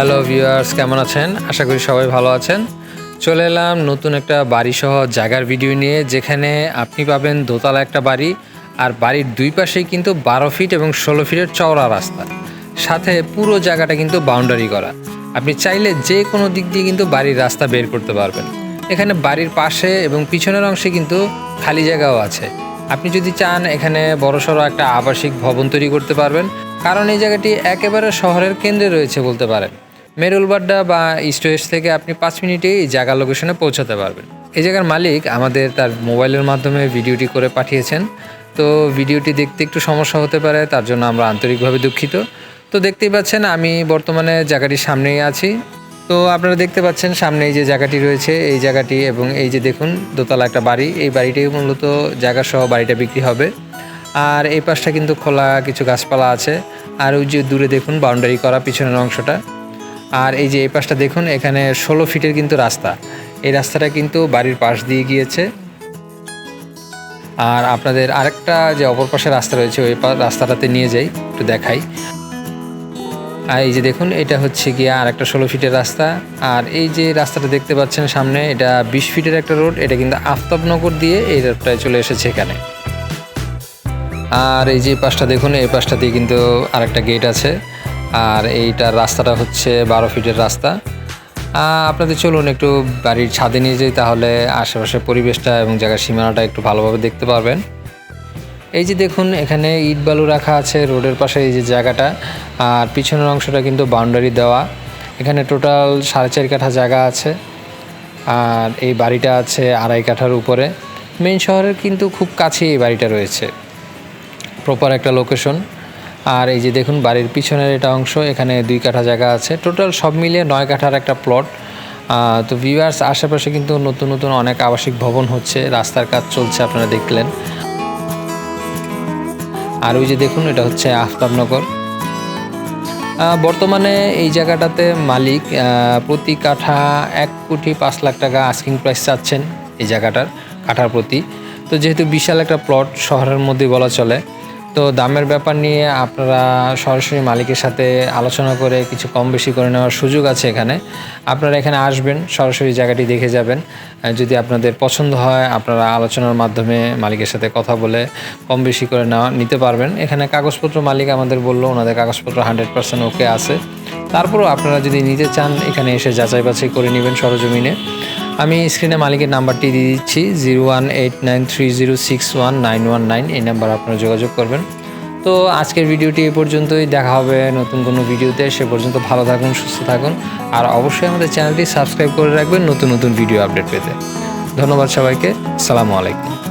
Hello viewers কেমন আছেন? আশা করি সবাই ভালো আছেন। চলে এলাম নতুন একটা বাড়ি সহ জায়গার ভিডিও নিয়ে, যেখানে আপনি পাবেন দোতলা একটা বাড়ি, আর বাড়ির দুই পাশেই কিন্তু বারো ফিট এবং ষোলো ফিটের চওড়া রাস্তা। সাথে পুরো জায়গাটা কিন্তু বাউন্ডারি করা। আপনি চাইলে যে কোনো দিক দিয়ে কিন্তু বাড়ির রাস্তা বের করতে পারবেন। এখানে বাড়ির পাশে এবং পিছনের অংশে কিন্তু খালি জায়গাও আছে। আপনি যদি চান, এখানে বড়সড় একটা আবাসিক ভবন তৈরি করতে পারবেন। কারণ এই জায়গাটি একেবারে শহরের কেন্দ্রে রয়েছে বলতে পারেন। মেরুলবাড্ডা বা ওয়েস্ট থেকে আপনি পাঁচ মিনিটেই এই জায়গা লোকেশনে পৌঁছাতে পারবেন। এই জায়গার মালিক আমাদের তার মোবাইলের মাধ্যমে ভিডিওটি করে পাঠিয়েছেন। তো ভিডিওটি দেখতে একটু সমস্যা হতে পারে, তার জন্য আমরা আন্তরিকভাবে দুঃখিত। তো দেখতেই পাচ্ছেন, আমি বর্তমানে জায়গাটির সামনেই আছি। তো আপনারা দেখতে পাচ্ছেন সামনে এই যে জায়গাটি রয়েছে, এই জায়গাটি এবং এই যে দেখুন, দোতলা একটা বাড়ি। এই বাড়িটি মূলত জায়গা সহ বাড়িটা বিক্রি হবে। আর এই পাশটা কিন্তু খোলা কিছু গাছপালা আছে। আর ওই যে দূরে দেখুন বাউন্ডারি করা পিছনের অংশটা। আর এই যে এই পাশটা দেখুন, এখানে ষোলো ফিটের কিন্তু রাস্তা। এই রাস্তাটা কিন্তু বাড়ির পাশ দিয়ে গিয়েছে। আর আপনাদের আরেকটা যে অপর পাশে রাস্তা রয়েছে, ওই রাস্তাটাতে নিয়ে যাই, একটু দেখাই। আর এই যে দেখুন, এটা হচ্ছে গিয়ে আর একটা ষোলো ফিটের রাস্তা। আর এই যে রাস্তাটা দেখতে পাচ্ছেন সামনে, এটা বিশ ফিটের একটা রোড, এটা কিন্তু আফতাবনগর দিয়ে এই রোডটায় চলে এসেছে এখানে। আর এই যে পাশটা দেখুন, এই পাশটা দিয়ে কিন্তু আরেকটা গেট আছে। আর এইটার রাস্তাটা হচ্ছে বারো ফিটের রাস্তা। আপনাদের চলুন একটু বাড়ির ছাদে নিয়ে যাই, তাহলে আশেপাশের পরিবেশটা এবং জায়গার সীমানাটা একটু ভালোভাবে দেখতে পারবেন। এই যে দেখুন, এখানে ইট বালু রাখা আছে রোডের পাশে এই যে জায়গাটা। আর পিছনের অংশটা কিন্তু বাউন্ডারি দেওয়া। এখানে টোটাল সাড়ে চার কাঠা জায়গা আছে। আর এই বাড়িটা আছে আড়াই কাঠার উপরে। মেন শহরের কিন্তু খুব কাছে এই বাড়িটা রয়েছে। প্রপার একটা লোকেশন। আর এই যে দেখুন, বাড়ির পিছনের এটা অংশ, এখানে দুই কাঠা জায়গা আছে। টোটাল সব মিলিয়ে নয় কাঠার একটা প্লট তো ভিউয়ার্স আশেপাশে কিন্তু নতুন নতুন অনেক আবাসিক ভবন হচ্ছে। রাস্তার কাজ চলছে, আপনারা দেখলেন। আর ওই যে দেখুন, এটা হচ্ছে আফতাবনগর। বর্তমানে এই জায়গাটাতে মালিক প্রতি কাঠা এক কোটি পাঁচ লাখ টাকা আস্কিং প্রাইস চাচ্ছেন এই জায়গাটার কাঠার প্রতি। তো যেহেতু বিশাল একটা প্লট শহরের মধ্যে বলা চলে তো দামের ব্যাপার নিয়ে আপনারা সরাসরি মালিকের সাথে আলোচনা করে কিছু কম বেশি করে নেওয়ার সুযোগ আছে এখানে। আপনারা এখানে আসবেন, সরাসরি জায়গাটি দেখে যাবেন। যদি আপনাদের পছন্দ হয়, আপনারা আলোচনার মাধ্যমে মালিকের সাথে কথা বলে কম বেশি করে নেওয়া, নিতে পারবেন। এখানে কাগজপত্র মালিক আমাদের বলল, ওনাদের কাগজপত্র হান্ড্রেড পার্সেন্ট ওকে আছে। তারপরও আপনারা যদি নিতে চান, এখানে এসে যাচাই বাছাই করে নেবেন সরজমিনে। আমি স্ক্রিনে মালিকের নাম্বারটি দিয়ে দিচ্ছি zero one eight nine three zero six one nine one nine এই নাম্বার আপনারা যোগাযোগ করবেন। তো আজকের ভিডিওটি এ পর্যন্তই। দেখা হবে নতুন কোনো ভিডিওতে। সে পর্যন্ত ভালো থাকুন, সুস্থ থাকুন। আর অবশ্যই আমাদের চ্যানেলটি সাবস্ক্রাইব করে রাখবেন নতুন নতুন ভিডিও আপডেট পেতে। ধন্যবাদ সবাইকে। সালামু আলাইকুম।